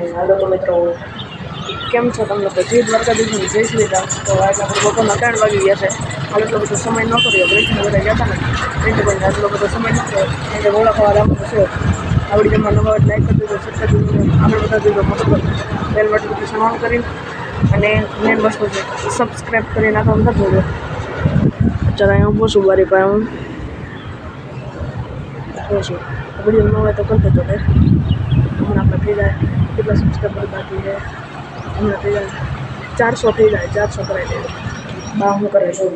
હાલો તો મિત્રો, કેમ છો તમે લોકો જે દ્વારકાધીશની, જય શ્રી રામ તો આજે આપણે બપોરના ત્રણ વાગી ગયા છે. એટલો બધો સમય ન કર્યો. બ્રેકને બધા ગયા હતા ને? એટલે પણ આટલો બધો સમય ન કર્યો. એટલે ગોળા ખાવા રાખવાનો છે. આવડી જમવા નવા લાઈક કરી દીધો કરી દીધો આગળ બધા દીધો મોટો બેલ બટન બધું સમાન કરી અને મેન વસ્તુ છે સબસ્ક્રાઈબ કરી આખા અંદર જોજો ચાલો અહીંયા ઊભો છું બારી પાસે હું. જોઉં છું? વીડિયો ન હોય તો કરી. દેજો આપણે થઈ જાય. કેટલા સબસ્ક્રાઈબર બાકી છે? હમણાં થઈ જાય. ચારસો થઈ જાય ચારસો કરાવી દે બા હું કરે છો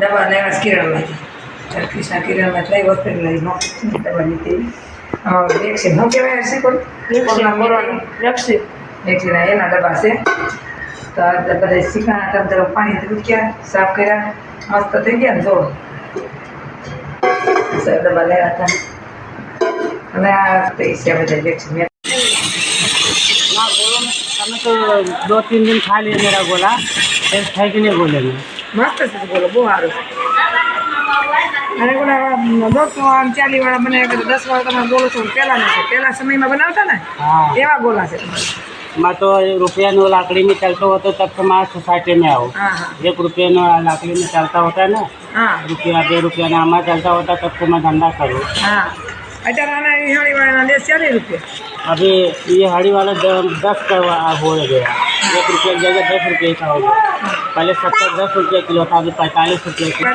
દવા લેવા કિરણમાંથી ચરખીસના કિરણમાં લઈ હોસ્પિટલ દવા લીધી. વેક્સિન શું કહેવાય હશે કોઈ કોરોના કોરોના વેક્સિન વેક્સિન એના ડબ્બા છે. તો આ બધા શીખાના તરફ તરફ પાણી ધૂક્યા સાફ કર્યા. મસ્ત થઈ ગયા ને જો દબા ડબ્બા લેવા હતા. અને આ તે છે બધા વેક્સિન हाँ बोलो हमें तो दो तीन दिन खा लिए मेरा गोला फिर है कि नहीं गोले में મસ્ત છે બોલો બહુ સારું અને પેલા દોસ્તો આમ ચાલી વાળા બનાવ્યા કે દસ વાળા તમે બોલો છો પહેલાં નથી પહેલાં સમયમાં બનાવતા ને हाँ એવા ગોલા છે मैं तो रुपया नो लाकड़ी में चलता होता तब तो मैं सोसाइटी में आऊँ હા હા एक रुपये नो लाकड़ी में चलता होता है ना હા रुपया दो ये हाड़ी वाला अभी ये हाड़ी वाला दस का हो गया। एक रुपये जगह दस रुपये का हो गया। पहले सत्तर दस रुपये किलो था अभी पैंतालीस रुपये किलो।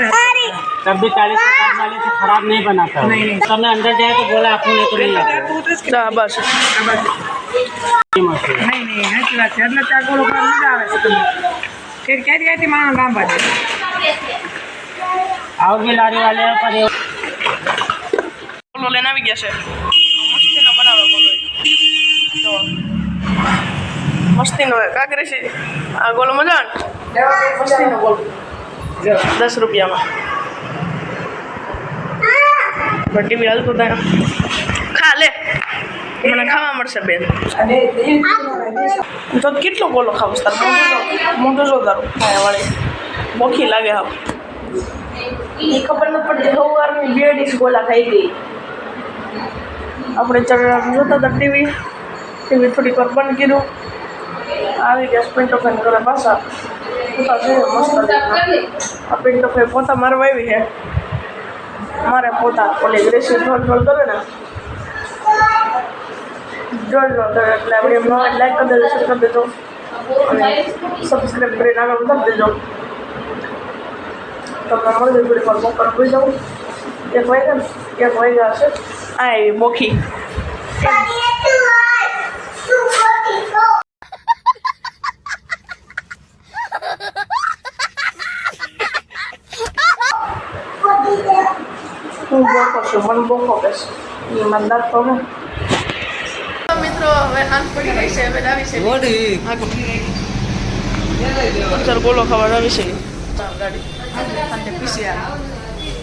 तब भी चालीस पचास वाले से खराब नहीं बना था। तब मैं अंदर जाए तो बोला आपको नहीं तो नहीं बस नहीं नहीं है। चला चार को लोग नहीं जा रहे फिर कह दिया और भी लाने वाले पर બોલો લઈને આવી ગયા છે મસ્તીનો બનાવે બોલો તો મસ્તીનો કાકરી છે આ ગોલો મજા? મસ્તીનો ગોલો દસ રૂપિયામાં ટીવી હાલતું થાય ખા લે મને ખાવા મળશે બેન તો કેટલો ગોલો ખાવું તાર મોટો જો તારું ખાયા વાળી બોખી લાગે હા ખબર ન પડતી સવારની બે ડીશ ગોલા ખાઈ ગઈ આપણે ચડ જોતા હતા ટીવી. ટીવી થોડીક વાર બંધ કર્યું. આવી ગયા પિન્ટો ફેન કરે પાછા. પોતા છે, મસ્ત આ પિન્ટો ફેન પોતા મારવા આવી છે. મારે પોતા ઓલી ગ્રેસી ઢોલ ઢોલ કરે ને. ઢોલ ઢોલ કરે એટલે આપણે એમ લાઈક કરી દેજો શેર કરી દેજો. અને સબસ્ક્રાઈબ કરીને આગળ વધારી દેજો. તમને મળી થોડી વાર બપોર ભૂલી જાઉં. એક વાગ્યા એક વાગ્યા હશે. આ એવી બોખી હું બોકો છું મને બોકો બેસ. એ મને દાંત તો ને મિત્રો હવે હાથ પડી ગઈ છે હવે લાવી છે. ચાલ ગોલો ખાવા આવી છે. ગાડી. પીસી આ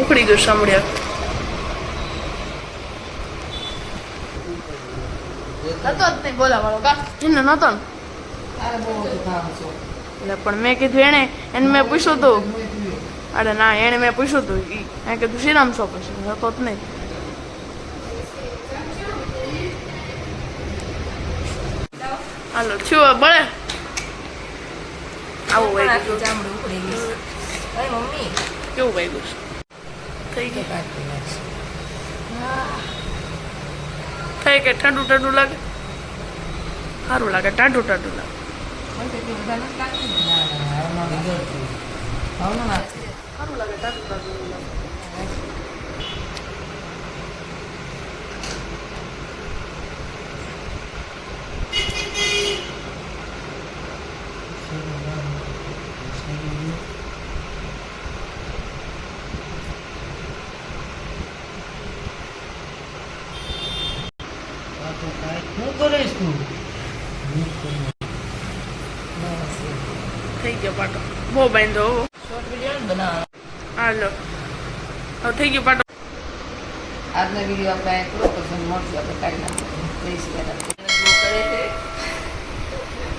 ઉખડી ગયું સાંભળ્યા નતો જ નહીં બોલાવાળો કા? એને નતો ને. એટલે પણ મેં કીધું એણે એને મેં પૂછ્યું હતું અરે ના એણે મેં પૂછ્યું હતું ઈ કીધું શ્રીરામ શો પછી? હતો જ નહીં. હાલો છું બળે? આવું વાગ્યું. ચામડું ઉખડી ગયું. મમ્મી? કેવું થઈ ગયા થઈ કે ઠંડુ ઠંડુ લાગે? સારું લાગે ટાઢું ટાઢું લાગે. સારું લાગે ટાઢું ટાઢું લાગે. કરીશ તું થઈ ગયો પાટો બહુ બાંધો શોર્ટ વીડિયો બનાવવાનો હાલો હવે થઈ ગયો પાટો આજનો વીડિયો આપણે પૂરો કરશું મળશું આપણે કાઢી નાખીશું જય શ્રી રામ બહુ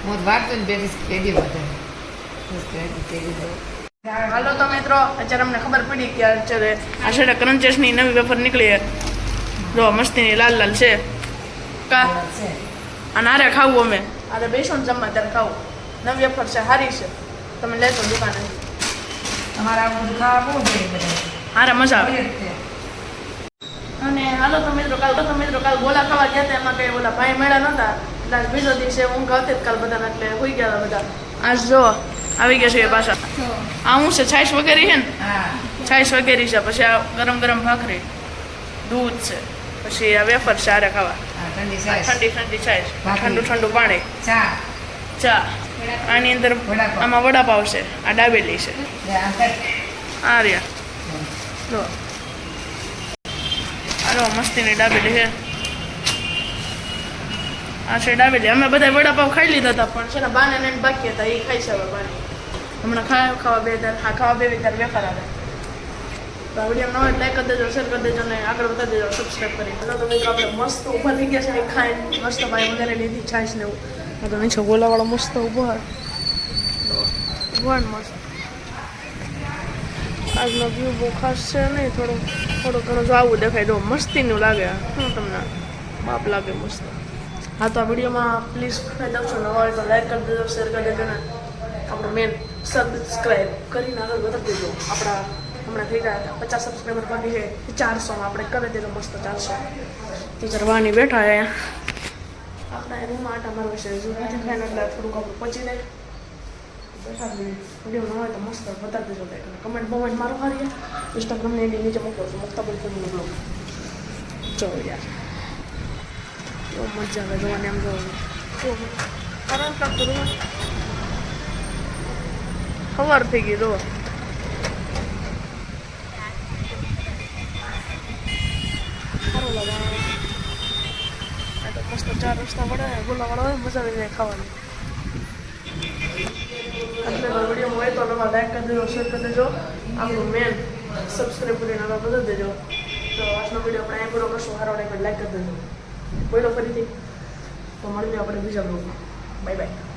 હું વાંચતો ને બેસીશ કેદી વધે બસ કહેતી કેદી વધે. હાલો તો મિત્રો અત્યારે અમને ખબર પડી કે અત્યારે આ છે ક્રંચેસની નવી વેફર નીકળી છે. મસ્તી મસ્તીની લાલ લાલ છે કા છે અને આરે ખાવું અમે. આરે બેસો ને જમવા ત્યારે ખાવું. નવી વેફર છે સારી છે. તમે લેશો દુકાને. બધું ખાવા હારે મજા આવે. અને હાલો તો મિત્રો કાલ તો મિત્રો કાલ ગોલા ખાવા ગયા હતા એમાં કંઈ ઓલા ભાઈ મેળા નહોતા. એટલે આજ બીજો દિવસે ઊંઘ આવતી જ કાલ બધાને એટલે હોઈ ગયા બધા. આજ જો આવી ગયા છે એ પાછા. આ હું છે છાશ વગેરે છે ને? હા. છાશ વગેરે છે પછી આ ગરમ ગરમ ભાખરી. દૂધ છે. પછી આ વેફર છે આરે ખાવા. ઠંડી ઠંડી ઠંડી ઠંડુ ઠંડુ પાણી. ચા. ચા. આની અંદર આમાં વડાપાવ છે આ ડાબેલી છે. આ રહ્યા. જો. આરો મસ્તીની ડાબેલી છે. આ છે ડાબેલી. અમે બધા વડાપાવ ખાઈ લીધા હતા પણ છે ને બાને બાકી હતા. એ ખાઈ છે હવે બાને હમણાં ખાવા ખાવા બે દર હા ખાવા બે તાર વેફર આવે. તો વીડિયો નવો લાઈક કરી દેજો શેર કરી દેજો ને આગળ વધારી દેજો સબસ્ક્રાઈબ કરી. દેજો તો મિત્રો આપણે મસ્ત ઊભા થઈ ગયા છે ને ખાઈને મસ્ત ભાઈ વધારે લીધી છાશ ને એવું. તો નીચે ગોલાવાળો મસ્ત ઊભો હોય. ઊભો ને મસ્ત. આજનો વ્યૂ બહુ ખાસ છે નહીં થોડું થોડું ઘણો જો આવું દેખાય જો મસ્તીનું લાગે. શું તમને? બાપ લાગે મસ્ત. હા તો આ વિડીયોમાં પ્લીઝ કહી દઉં છું નવા હોય તો લાઈક કરી દેજો શેર કરી દેજો ને આપણો મેન સબસ્ક્રાઈબ કરીને આગળ વધારી દેજો. આપણા હમણાં થઈ ગયા પચાસ સબસ્ક્રાઈબર બાકી છે. ચારસોમાં આપણે કરી દેજો મસ્ત ચારસો. ટીચર વાની બેઠા છે. આપણા રૂમમાં આટા મારવા છે. નથી ખાઈને એટલે થોડુંક આપણું પચી જાય. બેઠા તો મસ્ત વધારે દેજો કમેન્ટ બમેન્ટ મારો હારી ઇન્સ્ટાગ્રામની એની નીચે મોકલો છું. મુક્તા બ્લોગ ચલો યાર. બહુ મજા આવે જોવાની આમ જોવાની. કારણ લાગતું રૂમ સવાર થઈ ગઈ, જો સારું લાગે ચાર રસ્તા વડે ગોલાવાળા હોય મજા આવી જાય ખાવાની. એટલે વીડિયો હોય તો નવા લાઈક કરી દેજો શેર કરી દેજો. આપણું મેન સબસ્ક્રાઈબ કરીને આગળ બદલી દેજો. તો આજનો વીડિયો આપણે અહીં પૂરો કરશું. હારો લાઈક કરી દેજો. બોલો ફરીથી. તો મળીએ આપણે બીજા બ્લોગમાં બાય બાય